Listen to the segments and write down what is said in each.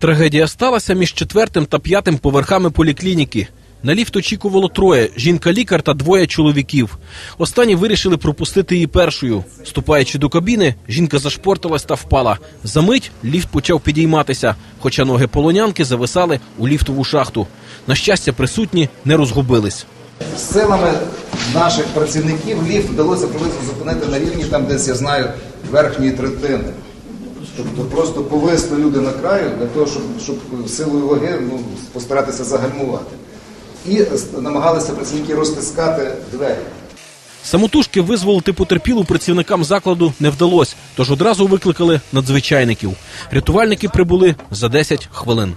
Трагедія сталася між четвертим та п'ятим поверхами поліклініки. На ліфт очікувало троє: жінка-лікар та двоє чоловіків. Останні вирішили пропустити її першою. Ступаючи до кабіни, жінка зашпорталась та впала. Замить ліфт почав підійматися, хоча ноги полонянки зависали у ліфтову шахту. На щастя, присутні не розгубились. Силами наших працівників ліфт вдалося приблизно зупинити на рівні, там десь я знаю, верхньої третини. Тобто просто повисли люди на краю для того, щоб, щоб силою ваги ну, постаратися загальмувати. І намагалися працівники розтискати двері. Самотужки визволити потерпілу працівникам закладу не вдалося, тож одразу викликали надзвичайників. Рятувальники прибули за 10 хвилин.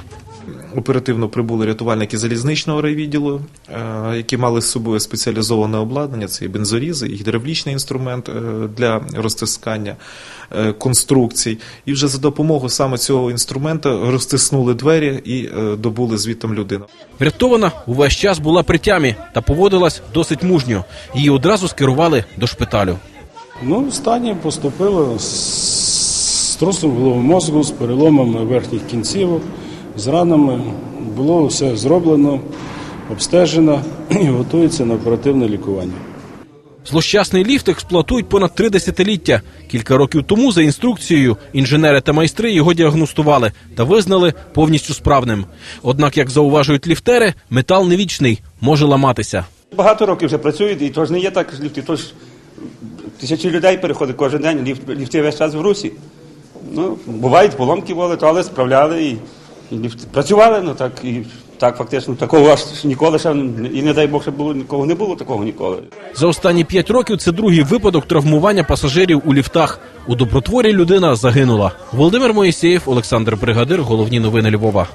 Оперативно прибули рятувальники залізничного райвідділу, е, які мали з собою спеціалізоване обладнання. Це і бензорізи, і гідравлічний інструмент е, для розтискання е, конструкцій. І вже за допомогою саме цього інструмента розтиснули двері і добули звітом людину. Врятована увесь час була при тямі та поводилась досить мужньо. Її одразу скерували до шпиталю. Ну, в стані поступило з струсом головного мозку, з переломами верхніх кінцівок, з ранами. Було все зроблено, обстежено і готується на оперативне лікування. Злощасний ліфт експлуатують понад три десятиліття. Кілька років тому за інструкцією інженери та майстри його діагностували та визнали повністю справним. Однак, як зауважують ліфтери, метал не вічний, може ламатися. Багато років вже працюють, і то ж не є так ліфти. То ж тисячі людей переходить кожен день, ліфт, ліфти весь час в русі. Ну, бувають поломки були, то але справляли і, працювали, ну так і так фактично такого аж ніколи ще і не дай Бог, щоб було нікого не було такого ніколи. За останні п'ять років це другий випадок травмування пасажирів у ліфтах. У добротворі людина загинула. Володимир Моїсеєв, Олександр Бригадир. Головні новини Львова.